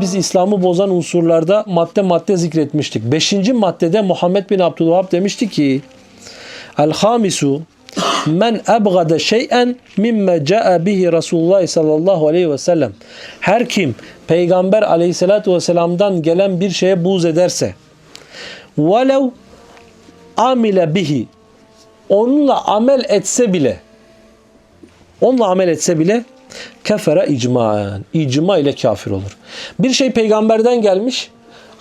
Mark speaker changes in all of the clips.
Speaker 1: Biz İslam'ı bozan unsurlarda madde madde zikretmiştik. Beşinci maddede Muhammed bin Abdülvahab demişti ki El hamisu men ebgade şey'en mimme ca'a bihi Resulullah sallallahu aleyhi ve sellem. Her kim Peygamber aleyhissalatu vesselam'dan gelen bir şeye buğz ederse velev amile bihi onunla amel etse bile onunla amel etse bile kefere icmaen. İcma ile kafir olur. Bir şey peygamberden gelmiş.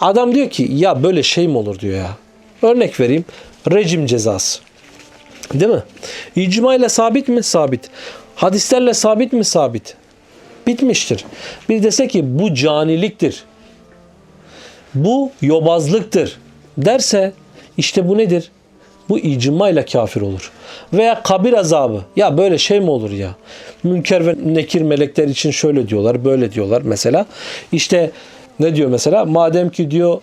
Speaker 1: Adam diyor ki ya böyle şey mi olur diyor ya. Örnek vereyim. Rejim cezası. Değil mi? İcma ile sabit mi? Sabit. Hadislerle sabit mi? Sabit. Bitmiştir. Bir dese ki bu caniliktir. Bu yobazlıktır derse işte bu nedir? Bu icma ile kafir olur. Veya kabir azabı. Ya böyle şey mi olur ya? Münker ve nekir melekler için şöyle diyorlar, böyle diyorlar mesela. İşte ne diyor mesela? Madem ki diyor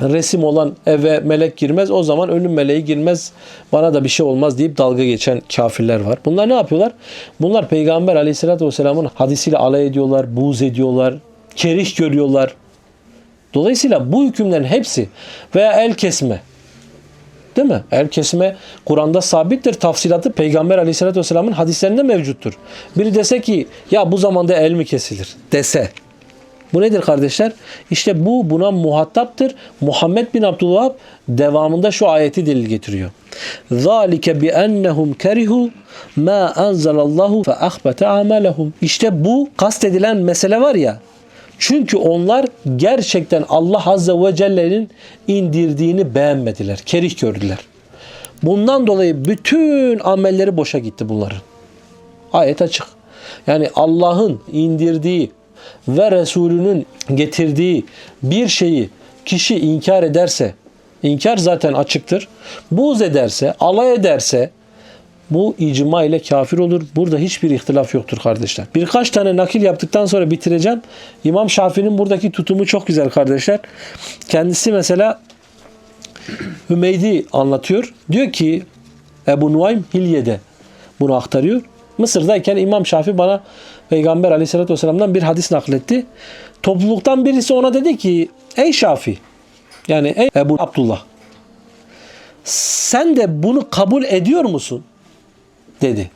Speaker 1: resim olan eve melek girmez o zaman ölüm meleği girmez bana da bir şey olmaz deyip dalga geçen kafirler var. Bunlar ne yapıyorlar? Bunlar Peygamber aleyhissalatü vesselamın hadisiyle alay ediyorlar, buğz ediyorlar, kerih görüyorlar. Dolayısıyla bu hükümlerin hepsi veya el kesme Değil mi? El kesme Kur'an'da sabittir. Tafsilatı Peygamber aleyhissalatü vesselamın hadislerinde mevcuttur. Biri dese ki ya bu zamanda el mi kesilir dese. Bu nedir kardeşler? İşte bu buna muhataptır. Muhammed bin Abdülvahab devamında şu ayeti delil getiriyor. ذَٰلِكَ بِأَنَّهُمْ كَرِهُ مَا أَنْزَلَ اللّٰهُ فَأَخْبَتَ عَمَلَهُمْ İşte bu kastedilen mesele var ya. Çünkü onlar gerçekten Allah Azze ve Celle'nin indirdiğini beğenmediler. Kerih gördüler. Bundan dolayı bütün amelleri boşa gitti bunların. Ayet açık. Yani Allah'ın indirdiği ve Resulünün getirdiği bir şeyi kişi inkar ederse, inkar zaten açıktır. Buğz ederse, alay ederse bu icma ile kafir olur. Burada hiçbir ihtilaf yoktur kardeşler. Birkaç tane nakil yaptıktan sonra bitireceğim. İmam Şafii'nin buradaki tutumu çok güzel kardeşler. Kendisi mesela Hümeydi anlatıyor. Diyor ki Ebu Nuaym Hilye'de bunu aktarıyor. Mısır'dayken İmam Şafii bana Peygamber aleyhissalatü vesselam'dan bir hadis nakletti. Topluluktan birisi ona dedi ki ey Şafii yani ey Ebu Abdullah sen de bunu kabul ediyor musun? Dedi.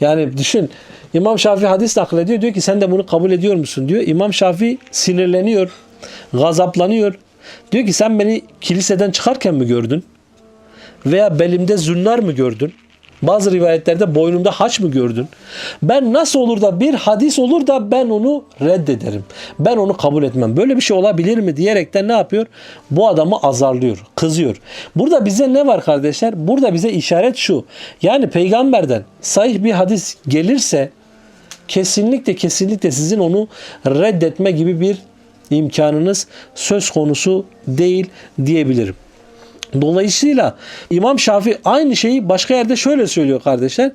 Speaker 1: Yani düşün İmam Şafii hadis naklediyor diyor ki sen de bunu kabul ediyor musun diyor. İmam Şafii sinirleniyor, gazaplanıyor. Diyor ki sen beni kiliseden çıkarken mi gördün? Veya belimde zünnar mı gördün? Bazı rivayetlerde boynumda haç mı gördün? Ben nasıl olur da bir hadis olur da ben onu reddederim. Ben onu kabul etmem. Böyle bir şey olabilir mi diyerekten ne yapıyor? Bu adamı azarlıyor, kızıyor. Burada bize ne var kardeşler? Burada bize işaret şu. Yani peygamberden sahih bir hadis gelirse kesinlikle kesinlikle sizin onu reddetme gibi bir imkanınız söz konusu değil diyebilirim. Dolayısıyla İmam Şafii aynı şeyi başka yerde şöyle söylüyor kardeşler.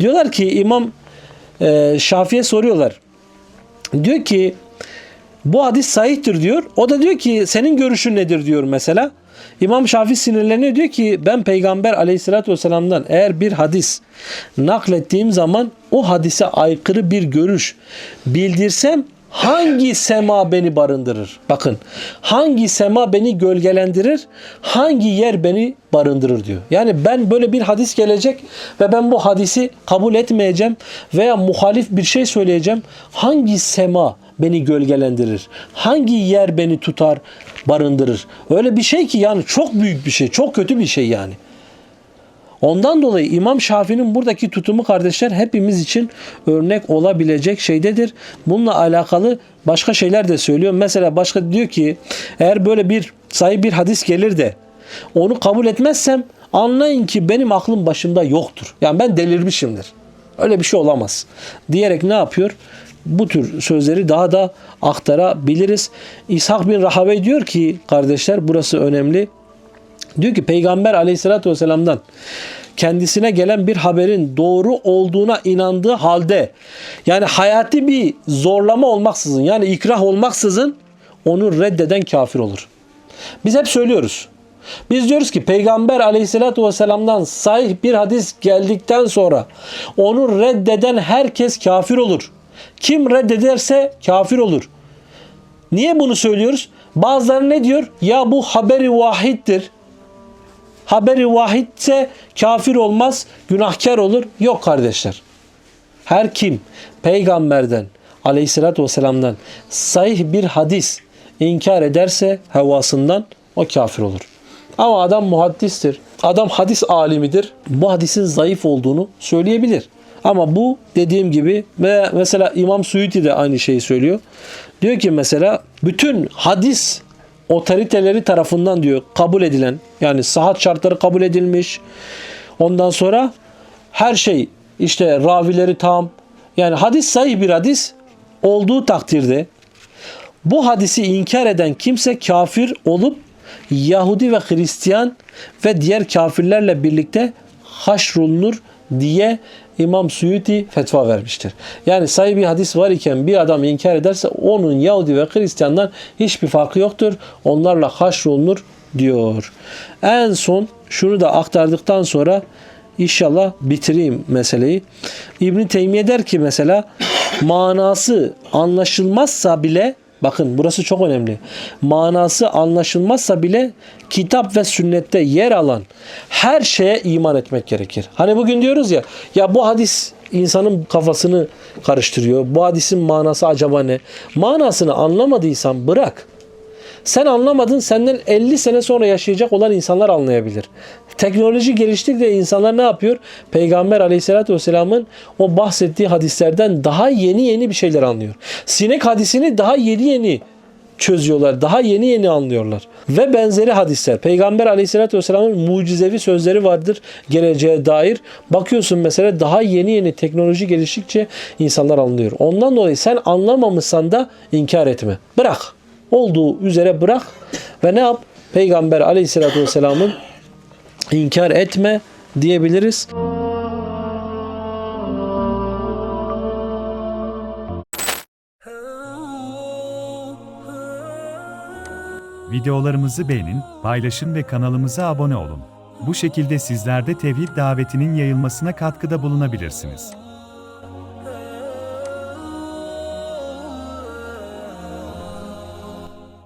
Speaker 1: Diyorlar ki İmam e, Şafii'ye soruyorlar. Diyor ki bu hadis sahihtir diyor. O da diyor ki senin görüşün nedir diyor mesela. İmam Şafii sinirleniyor diyor ki ben Peygamber aleyhissalatü vesselam'dan eğer bir hadis naklettiğim zaman o hadise aykırı bir görüş bildirsem Hangi sema beni barındırır? Bakın hangi sema beni gölgelendirir? Hangi yer beni barındırır diyor. Yani ben böyle bir hadis gelecek ve ben bu hadisi kabul etmeyeceğim veya muhalif bir şey söyleyeceğim. Hangi sema beni gölgelendirir? Hangi yer beni tutar, barındırır? Öyle bir şey ki yani çok büyük bir şey, çok kötü bir şey yani. Ondan dolayı İmam Şafii'nin buradaki tutumu kardeşler hepimiz için örnek olabilecek şeydedir. Bununla alakalı başka şeyler de söylüyor. Mesela başka diyor ki eğer böyle bir sahip bir hadis gelir de onu kabul etmezsem anlayın ki benim aklım başımda yoktur. Yani ben delirmişimdir. Öyle bir şey olamaz. Diyerek ne yapıyor? Bu tür sözleri daha da aktarabiliriz. İshak bin Rahabe diyor ki kardeşler burası önemli. Diyor ki Peygamber aleyhissalatü vesselam'dan kendisine gelen bir haberin doğru olduğuna inandığı halde yani hayati bir zorlama olmaksızın yani ikrah olmaksızın onu reddeden kafir olur. Biz hep söylüyoruz. Biz diyoruz ki Peygamber aleyhissalatü vesselam'dan sahih bir hadis geldikten sonra onu reddeden herkes kafir olur. Kim reddederse kafir olur. Niye bunu söylüyoruz? Bazıları ne diyor? Ya bu haberi vahiddir. Haberi vahidse kafir olmaz, günahkar olur. Yok kardeşler. Her kim peygamberden aleyhissalatü vesselam'dan sahih bir hadis inkar ederse hevasından o kafir olur. Ama adam muhaddistir. Adam hadis alimidir. Bu hadisin zayıf olduğunu söyleyebilir. Ama bu dediğim gibi ve mesela İmam Suyuti de aynı şeyi söylüyor. Diyor ki mesela bütün hadis otoriteleri tarafından diyor kabul edilen yani sahat şartları kabul edilmiş. Ondan sonra her şey işte ravileri tam yani hadis sahih bir hadis olduğu takdirde bu hadisi inkar eden kimse kafir olup Yahudi ve Hristiyan ve diğer kafirlerle birlikte haşrolunur diye İmam Suyuti fetva vermiştir. Yani sahih bir hadis var iken bir adam inkar ederse onun Yahudi ve Hristiyandan hiçbir farkı yoktur. Onlarla haşrolunur diyor. En son şunu da aktardıktan sonra İnşallah bitireyim meseleyi. İbn Teymiye der ki mesela manası anlaşılmazsa bile bakın burası çok önemli. Manası anlaşılmazsa bile kitap ve sünnette yer alan her şeye iman etmek gerekir. Hani bugün diyoruz ya ya bu hadis insanın kafasını karıştırıyor. Bu hadisin manası acaba ne? Manasını anlamadıysan bırak. Sen anlamadın senden 50 sene sonra yaşayacak olan insanlar anlayabilir. Teknoloji geliştikçe insanlar ne yapıyor? Peygamber aleyhissalatü vesselamın o bahsettiği hadislerden daha yeni yeni bir şeyler anlıyor. Sinek hadisini daha yeni yeni çözüyorlar. Daha yeni yeni anlıyorlar. Ve benzeri hadisler. Peygamber aleyhissalatü vesselamın mucizevi sözleri vardır geleceğe dair. Bakıyorsun mesela daha yeni yeni teknoloji geliştikçe insanlar anlıyor. Ondan dolayı sen anlamamışsan da inkar etme. Bırak olduğu üzere bırak ve ne yap? Peygamber aleyhissalatü vesselamın inkar etme diyebiliriz.
Speaker 2: Videolarımızı beğenin, paylaşın ve kanalımıza abone olun. Bu şekilde sizler de tevhid davetinin yayılmasına katkıda bulunabilirsiniz.